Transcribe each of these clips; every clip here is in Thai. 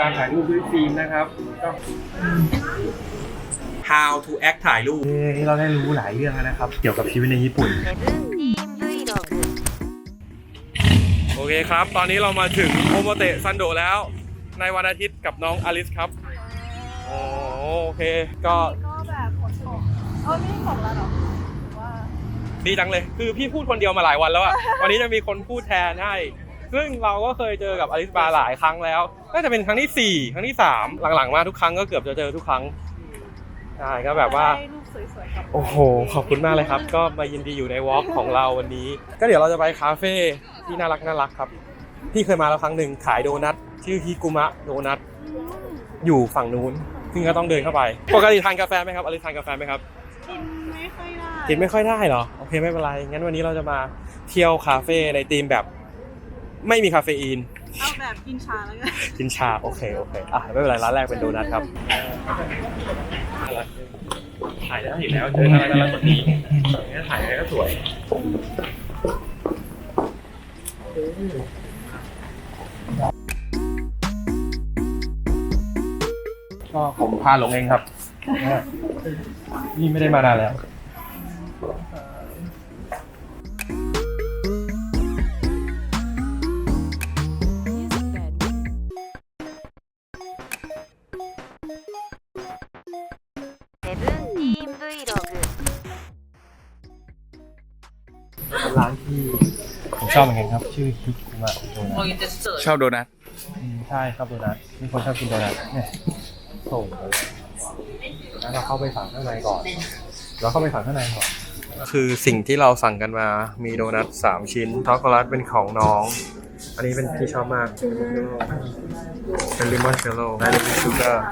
การถ่ายรูปด้วยฟิล์มนะครับก็ How to act ถ่ายรูป เอ้นี่เราได้รู้หลายเรื่องแล้วนะครับ เกี่ยวกับชีวิตในญี่ปุ่น โอเคครับ ตอนนี้เรามาถึงโอโมเตะซันโดแล้ว ในวันอาทิตย์กับน้องอลิสครับ โอโอเค ก็ก็แบบฝนตกเออไม่ได้ตกแล้วเหรอหรือว่าดีจังเลย คือพี่พูดคนเดียวมาหลายวันแล้วอะ วันนี้จะมีคนพูดแทนให้ ซึ่งเราก็เคยเจอกับอลิสบาหลายครั้งแล้วน่าจะเป็นครั้งที่สี่ครั้งที่สามหลังๆ มาทุกครั้งก็เกือบจะเจอทุกครั้งใช่ก็แบบว่า ได้รูปสวยๆกับโอ้โห ขอบคุณมากเลยครับ ก็มายินดีอยู่ในวอล์กของเราวันนี้ ก็เดี๋ยวเราจะไปคาเฟ่ที่น่ารักน่ารักครับพี่เคยมาแล้วครั้งหนึ่งขายโดนัท ชื่อฮิกุมะโดนัท อยู่ฝั่งนู้น ซึ่งก็ต้องเดินเข้าไป ปกติทานกาแฟไหมครับอลิซทานกาแฟไหมครับ กินไม่ค่อยได้ กินไม่ค่อยได้เหรอ โอเคไม่เป็นไร งั้นวันนี้เราจะมาเที่ยวคาเฟ่ในธีมแบบ ไม่มีคาเฟอีน เอาแบบกินชาแล้วกันกินชา โอเค โอเค อะ ไม่เป็นไร ร้านแรกเป็นโดนัทครับถ่ายได้อยู่แล้วเจออะไรน่ารักแบบนี้เนี่ยถ่ายอะไรก็สวยก็ผมพาหลงเองครับ นี่ไม่ได้มานานแล้ว ชอบเหมือนกันครับ ชื่อฮิคุมะโดนัทชอบโดนัทอืมใช่ชอบโดนัทมีคนชอบกินโดนัทเนี่ยส่งเลยแล้วเราเข้าไปสั่งข้างในก่อนเราเข้าไปสั่งข้างในก่อน คือสิ่งที่เราสั่งกันมามีโดนัทสามชิ้นช็อกโกแลตเป็นของน้อง อันนี้เป็นที่ชอบมากเป็นเลมอนเชลโล่และเลมอนชูการ์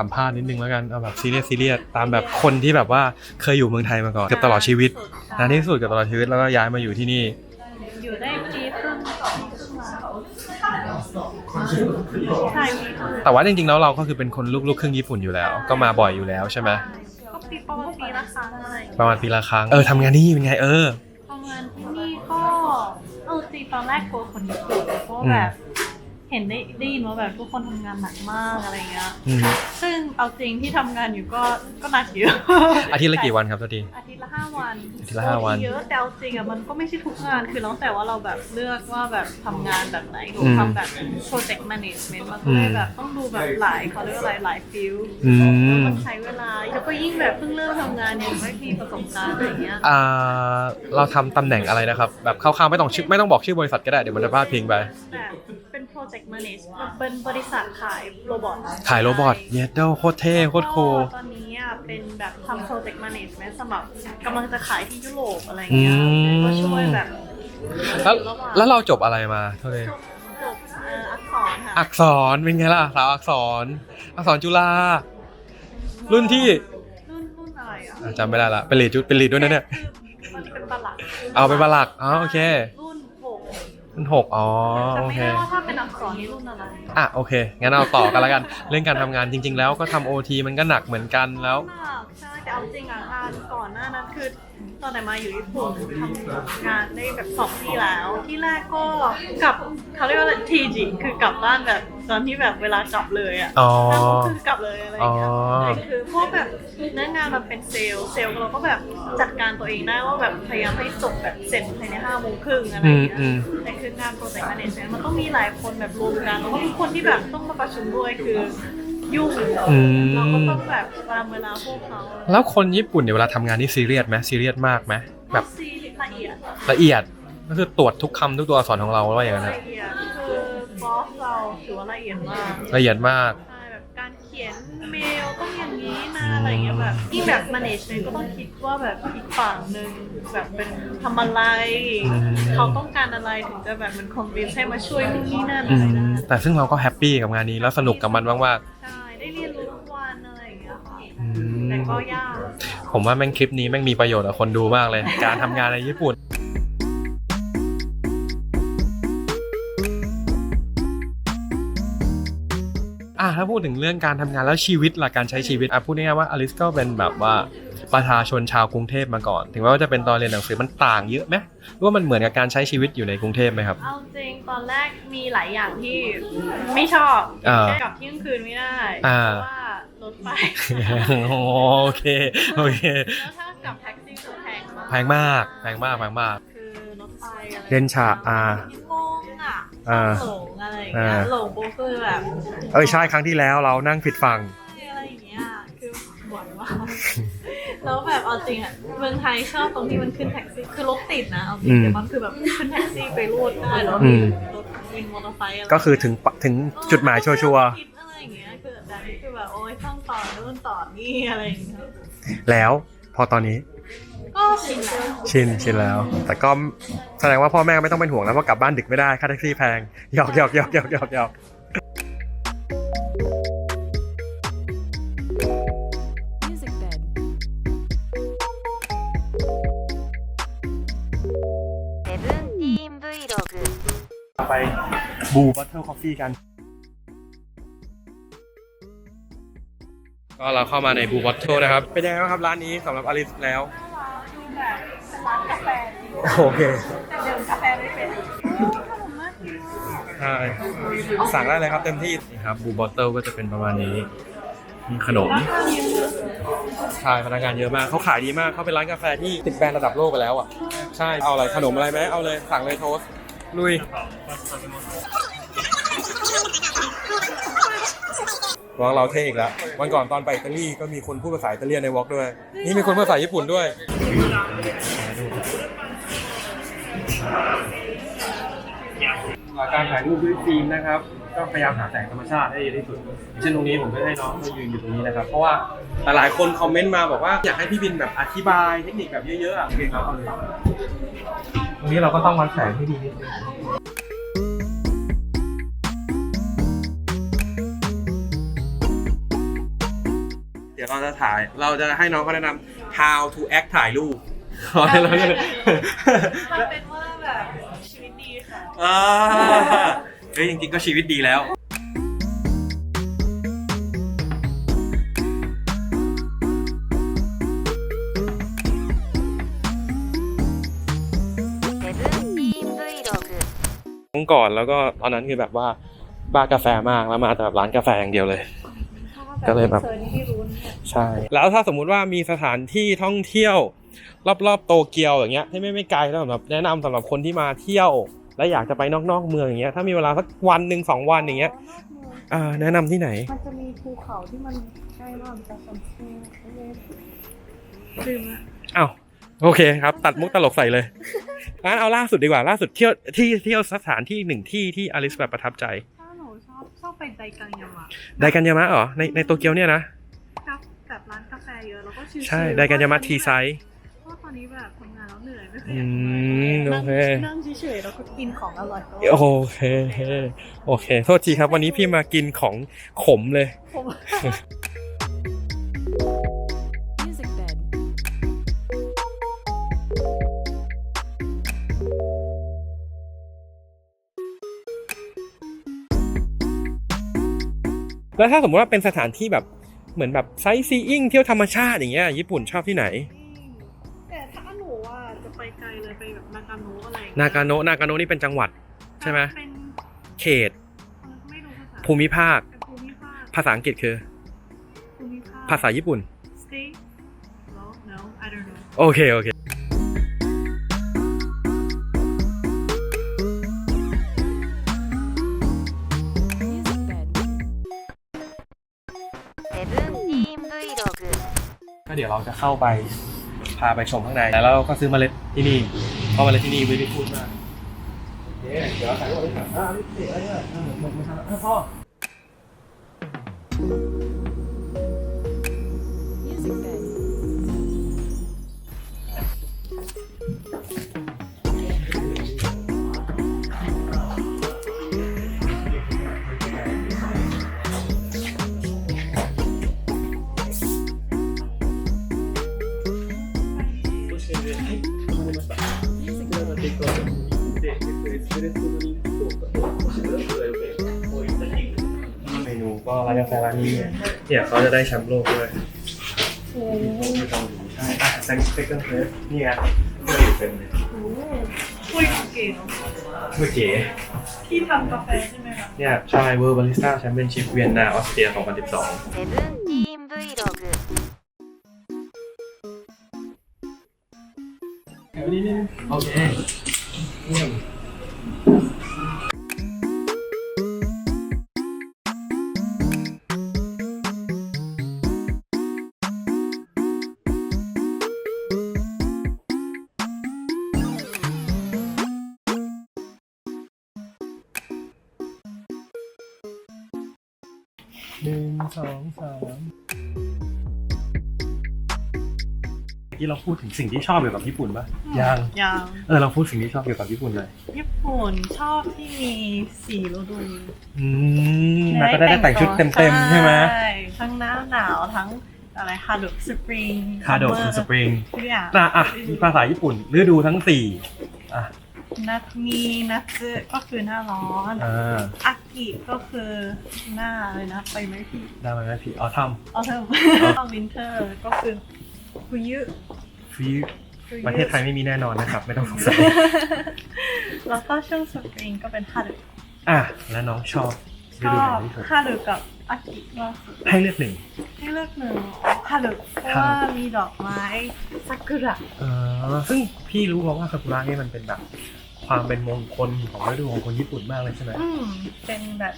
สัมภาษณ์นิดนึงแล้วกันเอาแบบซีเรียสซีเรียสตามแบบคนที่แบบว่าเคยอยู่เมืองไทยมาก่อนเกือบตลอดชีวิตนานที่สุดเกือบตลอดชีวิตแล้วก็ย้ายมาอยู่ที่นี่ อยู่ได้ปีครึ่งต่อใช่แต่ว่าจริงๆแล้วเราก็คือเป็นคนลูกๆครึ่งญี่ปุ่นอยู่แล้ว ก็มาบ่อยอยู่แล้วใช่ไหมก็ปีประมาณปีละครั้งอะไรประมาณปีละครั้งเออทำงานที่นี่เป็นไงเออทำงานที่นี่ก็เออจริงตอนแรกกลัวคนญี่ปุ่นเพราะว่าแบบเห็นได้ได้ยินว่าแบบทุกคนทำงานหนักมากอะไรเงี้ย อืมซึ่งเอาจริงที่ทำงานอยู่ก็ก็หนักเยอะอาทิตย์ละกี่วันครับตัวที อาทิตย์ละห้าวันอาทิตย์ละห้าวันเยอะแต่เอาจริงอะมันก็ไม่ใช่ทุกงานคือแล้วแต่ว่าเราแบบเลือกว่าแบบทำงานแบบไหนหรือทำแบบ project management มันก็เลยแบบต้องดูแบบหลายเขาเรียกว่าอะไรหลายฟิลอืม มันใช้เวลาแล้วก็ยิ่งแบบเพิ่งเริ่มทำงานยังไม่มีประสบการณ์อะไรเงี้ย อ่าเราทำตำแหน่งอะไรนะครับ แบบคร่าวๆไม่ต้องชื่อไม่ต้องบอกชื่อบริษัทก็ได้เดี๋ยวมันจะพลาดพิงไปแบ บเป็น project management เป็นบริษัทขายโรบอทขายโรบอทเยดเดลโคตรเท่โคตรคูลก็ตอนนี้อะเป็นแบบทำ project management สำหรับกำลังจะขายที่ยุโรปอะไรอืเงี้ยมก็ช่วยแบบแล้วแล้วเราจบอะไรมาเท่าไหร่จบจบเอ่ออักษรค่ะอักษรเป็นไงล่ะสาวอักษร อักษรจุฬา รุ่นที่ รุ่นรุ่นอะไรอะอะจำไม่ได้ละเป็นลีดจุเป็นลีดด้วยนะเนี่ย คือมันเป็นบัลลักเอาเป็นบัลลักอ๋อโอเครุ่ นหกรุ่นหกอ๋อจำโอไม่เค ได้ว่าถ้าเป็นอักษรนี่รุ่นอะไร อะโอเค งั้นเอาต่อกันแล้วกัน เรื่องการทำงานจริง ๆ แล้วก็ทำโอทีมันก็หนักเหมือนกันแล้วมากใช่แต่เอาจริงอะงานก่อนหน้านั้นคือ ตอนไหนมาอยู่ญี่ปุ่นทำงานได้แบบสองที่แล้ว ที่แรกก็กลับเขาเรียกว่าทีจิคือกลับบ้านแบบตอนที่แบบเวลากลับเลยอะอ๋อ แล้วก็คือกลับเลยอะไรอย่างเงี้ยอ๋อแต่คือพวกแบบเนื้องานมันเป็นเซลล์เซลล์เราก็แบบจัดการตัวเองได้ว่าแบบพยายามให้จบแบบเสร็จภายในห้าโมงครึ่งอะไรอย่างเงี้ยอืมแต่คืองานโปรเจกต์แมเนจเมนต์มันต้องมีหลายคนแบบรวมกันแล้วก็มีคนที่แบบต้องมาประชุมด้วยคือ ยุ่งอืม เราก็ต้องแบบตามเวลาพวกเขาแล้วคนญี่ปุ่นเนี่ยเวลาทำงานนี่ซีเรียสไหมซีเรียสมากไหมแบบซีละเอียดละเอียดก็คือตรวจทุกคำทุกตัวอักษรของเราว่าอย่างนั้นละนะเอียดคือบอสเราถือว่าละเอียดมากละเอียดมาก ใช่ อะไรเงี้ยแบบยิ่งแบบ management ก็ต้องคิดว่าแบบอีกฝั่งหนึ่งแบบเป็นทำอะไรอืมเขาต้องการอะไรถึงจะแบบมัน convince ให้มาช่วยนู่นนี่นั่นอือะไรมได้แต่ซึ่งเราก็แฮปปี้กับงานนี้แล้วสนุกกับมันมากใช่ได้เรียนรู้ทุกวันอะไรอย่างเงี้ยค่ะๆอืมแต่ก็ยาก ผมว่าแม่งคลิปนี้แม่งมีประโยชน์กับคนดูมากเลย การทำงานในญี่ปุ่น อะอะถ้าพูดถึงเรื่องการทำงานแล้วชีวิตหลักการใช้ชีวิตอะพูดง่ายๆว่าอลิสก็เป็นแบบว่าประชาชนชาวกรุงเทพมาก่อน ถึงแม้ว่าจะเป็นตอนเรียนหนังสือมันต่างเยอะไหมหรือว่ามันเหมือนกับการใช้ชีวิตอยู่ในกรุงเทพไหมครับ เอาจริงตอนแรกมีหลายอย่างที่ไม่ชอบอ่า กลับเที่ยงคืนไม่ได้อ่าเพราะว่ารถไฟโอเคโอเคแล้วถ้ากลับแท็กซี่คือแพงมากแพงมากแพงมากแพงมาก คือรถไฟอะไรเดนชาอ่างงอะอ่าหลง อะไรอย่างเงี้ยอ่า หลงปุ๊บคือแบบเออใช่ครั้งที่แล้วเรานั่งผิดฝั่ง อะไรอย่างเงี้ยคือบ่นว่าแล้วแบบเอาจริงอะเมืองไทยชอบตรงที่มันขึ้นแท็กซี่คือรถติดนะเอาจริอืงมแต่มันคือแบบขึ้นแท็กซี่ไปรูดได้แล้วอืมรถวินมอเตอร์ไซค์อะไรก็คือถึงปะถึงจุดหมายชัวร์คิดอะไรอย่างเงี้ยคือแบบนี้คือแบบโอ๊ยต้องต่อนู่นต่อนี่อะไรอย่างเงี้ย ๆแล้วพอตอนนี้ ชินชินแล้ว แต่ก็แสดงว่าพ่อแม่ไม่ต้องเป็นห่วงแล้วว่ากลับบ้านดึกไม่ได้ค่าแท็กซี่แพงหยอกหยอกหยอกหยอกหยอกหยอกไปบูบัตเทิลคอฟฟี่กัน ก็เราเข้ามาในบูบัตเทิลนะครับ เป็นยังไงบ้างครับร้านนี้สำหรับอลิสแล้ว ร้านกาแฟจริงโอเคแต่เดิมกาแฟไม่เป็นขนมน่ากินมากใช่สั่งได้เลยครับเต็มที่นี่ครับบูบัตเทิลก็จะเป็นประมาณนี้ มีขนมใช่พนักงานเยอะมากเขาขายดีมากเขาเป็นร้านกาแฟที่ติดแบรนด์ระดับโลกไปแล้วอะใช่เอาอะไรขนมอะไรไหมเอาเลยสั่งเลยโทสต์ลุย วอล์กเราเท่อีกแล้ว วันก่อนตอนไปอิตาลีก็มีคนพูดภาษาอิตาเลียนในวอล์กด้วย นี่มีคนพูดภาษาญี่ปุ่นด้วยหลักการถ่ายรูปด้วยฟิล์มนะครับ ก็พยายามหาแสงธรรมชาติให้ดีที่สุดอย่างเช่นตรงนี้ผมก็ให้น้องเขายืนอยู่ตรงนี้นะครับ เพราะว่าหลายๆคนคอมเมนต์มาบอกว่าอยากให้พี่บินแบบอธิบายเทคนิคแบบเยอะๆอะโอเคครับเอาเลยตรงนี้เราก็ต้องวัดแสงให้ดีนิดนึงี๋ยวเราจะถ่าย เราจะให้น้องเขาแนะนำ how to act ถ่ายรูปขอให้เราเนี่ยมันเป็นว่าแบบชีวิตดีค่ะเอ้ยจริงๆก็ชีวิตดีแล้ว ครั้งก่อนแล้วก็ตอนนั้นคือแบบว่าบ้ากาแฟมากแล้วมาแต่แบบร้านกาแฟอย่างเดียวเลย ก็เลยแบบ ใช่ แล้วถ้าสมมุติว่ามีสถานที่ท่องเที่ยว รอบๆโตเกียวอย่างเงี้ยที่ไม่ไม่ไกลแล้วสำหรับแนะนำสำหรับคนที่มาเที่ยว และอยากจะไปนอกๆเมืองอย่างเงี้ยถ้ามีเวลาสักวันหนึ่งสองวันอย่างเงี้ยอ่าแนะนำที่ไหน มันจะมีภูเขาที่มันใกล้มากแต่สัมผัสลืมละอ้าวโอเคครับ ตัดมุกตลกใส่เลยงั้นเอาล่าสุดดีกว่าล่าสุดเที่ยวที่เที่ยวสถานที่หนึ่งที่ที่อลิสแบบประทับใจถ้าหนูชอบชอบไปไดกังยามะไดกันยามะเหรอในในโตเกียวเนี่ยนะ กับแบบร้านกาแฟ เยอะแล้วก็ชิลๆใช่ไดกันยามะทีไซส์ เพราะว่าตอนนี้แบบทำงานแล้วเหนื่อยไม่ค่อยอือยากทำงานมโอเค นั่งเฉยๆแล้วก็กินของอร่อยก็โอเค โอเค โทษทีครับ วันนี้พี่มากินของขมเลย ผม Music bed. แล้วถ้าสมมติว่าเป็นสถานที่แบบ เหมือนแบบไซซีอิงเที่ยวธรรมชาติอย่างเงี้ยญี่ปุ่นชอบที่ไหน แต่ถ้าหนูอะจะไปไกลเลยไปแบบนากาโนะอะไรอย่งนาเงี้ยกาโนะนากาโนะนี่เป็นจังหวัด ใช่ไหมเป็นเขต ไม่รู้ภาษาภูมิภาคเป็นภูมิภาคภาษาอังกฤษคือ ภูมิภาค ภาษาญี่ปุ่น state no no I don't know โอเคโอเค เดี๋ยวเราจะเข้าไปพาไปชมข้างในแล้วเราก็ซื้อเมล็ดที่นี่เพราะเมล็ดที่นี่วิวิพูดมากเดี๋ยวเราถ่ายรูปด้วยกันอ่านี่อะไรเนี่ยอ่าหมดไม่ทันแล้วพ่อ Music bed. เมนู ก็ร้านกาแฟร้านนี้เนี่ยเนี่ยเขาจะได้แชมป์โลกด้วย โอ้ ไม่ต้องดูใช่อ่ะแซงเซ็กเกอร์เฟสนี่ไงเพื่ออยู่เป็นเลย โหคุยเก่งเนอะ เมื่อกี้ ที่ทำกาแฟใช่ไหมคะ เนี่ยใช่เวอร์บาริสต้าแชมเปี้ยนชิพเวียนนาออสเตรีย 2012 セブンティーン Vlog โอเค หนึ่งสองสามเมื่อกี้เราพูดถึงสิ่งที่ชอบเกี่ยวกับญี่ปุ่นปะยัง ยังเออเราพูดสิ่งที่ชอบเกี่ยวกับญี่ปุ่นเลย ญี่ปุ่นชอบที่มีสีฤดูอืมแล้วก็ได้ได้แต่งชุดเต็มๆใช่ไหมใช่ทั้งหน้าหนาวทั้งอะไรฮาดุสปริงคาโดะสปริงทุกอย่างอะอะภาษาญี่ปุ่นฤดูทั้งสี่อะ นัทมีนัทซึก็คือหน้าร้อนอ่าอากิก็คือหน้าเลยนะไปไหมพี่ได้ไหมพี่ออทัมเอาเถอะวินเทอร์ก็คือคุยุฟีคุยุประเทศไทยไม่มีแน่นอนนะครับ ไม่ต้องสงสัย แล้วก็ช่วงสปริงก็เป็นฮาดุอะ แล้วน้องชอบชฤดูอไหนบที่สุดฮาดุกับอากิมากสุดให้เลือกหนึ่ง ให้เลือกหนึ่งฮาดุเพราะว่ามีดอกไม้ซากุระ เออซึ่งพี่รู้มาว่าซากุระนี่มันเป็นแบบ ความเป็นมงคลของฤดูของคนญี่ปุ่นมากเลยใช่ไหมอืมเป็นแบบ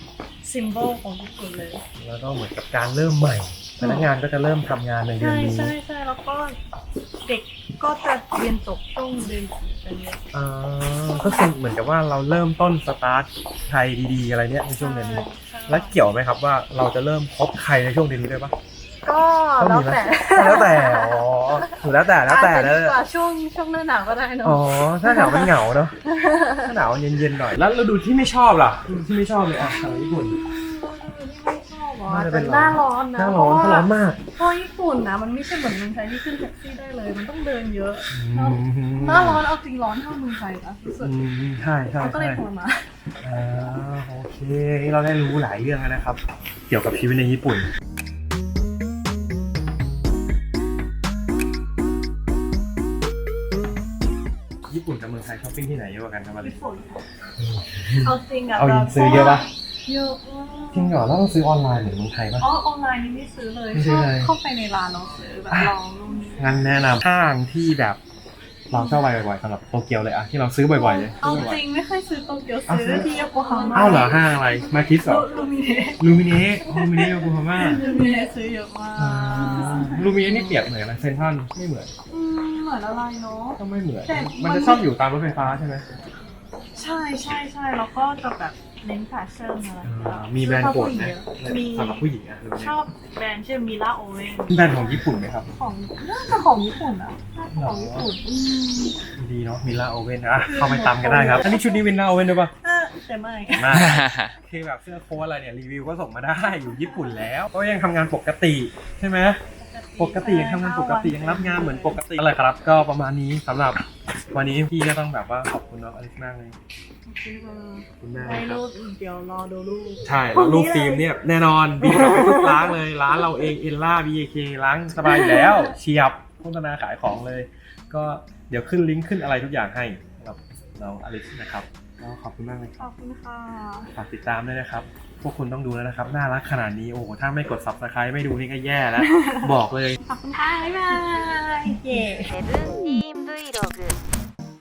ซิมโบลของญี่ปุ่นเลย แล้วก็เหมือนกับการเริ่มใหม่ พนักงานก็จะเริ่มทำงานในเดือนใช่นี้ใช่ใช่แล้วก็เด็กก็จะเรียนจบช่วงเดือนสี่กันเนี่ยอ่าก็คือเหมือนกับว่าเราเริ่มต้นสตาร์ทไทยดีๆอะไรเนี้ยในช่วงเดือนนี้ ใช่แล้วเกี่ยวไหมครับว่าเราจะเริ่มคบใครในช่วงเดือนนี้ด้วยปะ ก็ต้องแล้วมีไหมแต่แล้วแต่อ๋อแล้วแต่แล้วแต่อาจแล้วจะดีกว่าช่วงช่วงหน้าหนาวก็ได้เนอะอ๋อถ้าหนาวมันเหงาเนาะถ้าหนาวมันเย็นๆหน่อยแล้วฤดูที่ไม่ชอบล่ะฤดูที่ไม่ชอบเลยอะทางญี่ปุ่นไม่ชอบหรอน่าจะแต่เป็นหน้าร้อนนะหน้าร้อนถ้าร้อนมากเพราะญี่ปุ่นนะมันไม่ใช่เหมือนเมืองไทยที่ขึ้นแท็กซี่ได้เลย มันต้องเดินเยอะอืมหน้าร้อนเอาจริงร้อนเท่าเมืองไทยนะที่สุดอืมใช่ใช่มันก็เลใช่ยทรมานอ่าโอเคนี่เราได้รู้หลายเรื่องแล้วนะครับ เกี่ยวกับชีวิตในญี่ปุ่น ทยช้อปปิ้งที่ไหนเยอะกว่ากันครับมาเลยญี่ปุ่นเอาจริงอะเอาจริงแบบซื้อเยอะปะเยอะมากจริงเหรอแล้วเราซื้อออนไลน์เหมือนเมืองไทยปะ อ๋อออนไลน์นี่ไม่ซื้อเลยไม่ซื้อเลย เข้าไปในร้านเราซื้อแบบลองนู่นนี่งั้นแนะนำห้างที่แบบเราชอบไปบ่อยๆสำหรับโตเกียวเลยอะที่เราซื้อบ่อยๆเลยเอาจริงไม่ค่อยซื้อโตเกียวเอาซื้ซื้ออที่โยโกฮาม่าอ้าวเหรอห้างอะไรมาคิสเหรอลูมิเนะลูมิเน่ลูมิเน่โยโกฮาม่าลูมิเนะซื้อเยอะมาก ลูมิเน่นี่เปรียบเหมือนอะไรเซนทรัลไม่เหมือน อืม เหมือนอะไรเนาะ ก็ไม่เหมือน แต่มัมันนจะชอบอยู่ตามรถไฟฟ้าใช่ไหมใช่ใช่ใช่แล้วก็จะแบบเน้นแฟชั่นอะไรอย่างเงี้ยมีแบรนด์โปรดไหมมีสำหรับผู้หญิงอะลูมิชเน่อบแบรนด์ชื่อมิลาโอเวนแบรนด์ของญี่ปุ่นไหมครับ ของน่าจะของญี่ปุ่นอะน่าจะของญี่ปุ่นอืมดีเนาะมิลาโอเว่นอะเข้าไปตามกันได้ครับ อันนี้ชุดนี้มิลาโอเว่นด้วยปะอะแต่ไม่ มาคือแบบเสื้อโค้ทอะไรเนี่ยรีวิวก็ส่งมาได้อยู่ญี่ปุ่นแล้ว ก็ยังทำงานปกติใช่ไหม ปกติยังทำงานปกติยังรับงานเหมือนปกติอะไรครับ ก็ประมาณนี้สำหรับวันนี้พี่ก็ต้องแบบว่าขอบคุณน้องอลิสมากเลยขอบคุณมากในครัรูบปเดี๋ยวรอดูรูปใช่แล้วรูปฟิล์มเนี่ยแน่นอนบีกลับไปทุกร้านเลยร้านเราเองเอลล่าบีเคล้างสบายอยู่แล้วเฉียบโฆษณาขายของเลย ก็เดี๋ยวขึ้นลิงก์ขึ้นอะไรทุกอย่างให้สำหรับน้องอลิสนะครับก็ขอบคุณมากเลยขอบคุณค่ะ ฝากติดตามด้วยนะครับ พวกคุณต้องดูแล้วนะครับ น่ารักขนาดนี้ โอ้โห ถ้าไม่กด subscribe ไม่ดูนี่ก็แย่แล้ว บอกเลย ขอบคุณค่ะบ๊ายบายเย้ セブンティーン Vlog